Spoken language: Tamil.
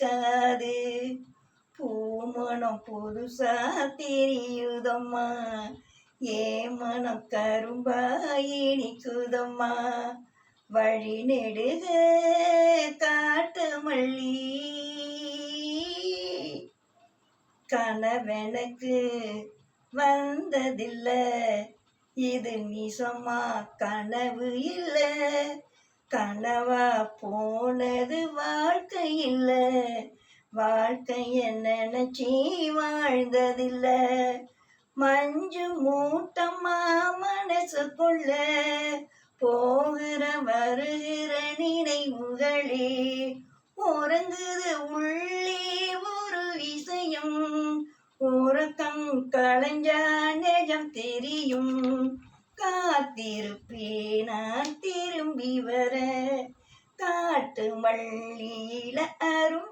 பிடிக்காது பூமணம் புதுசா தெரியுதம்மா. ஏ மனம் கரும்பாய் இனிக்குதம்மா. வழி நெடுக காட்டு மல்லி. கனவெனக்கு வந்ததில்லை. இது நிசமா கனவு இல்லை. கனவா போனது வாழ்க்கை இல்ல வாழ்க்கைய நினைச்சி வாழ்ந்ததில்ல. மஞ்சு மூட்டமா மனசுக்குள்ள போகிற வருகிற நினைவுகளே. உறங்குது உள்ளே ஒரு இசையும் உறக்கம் களைஞ்சா நெஜம் தெரியும். திரும்பி வர காட்டு மல்லியில அரும்பு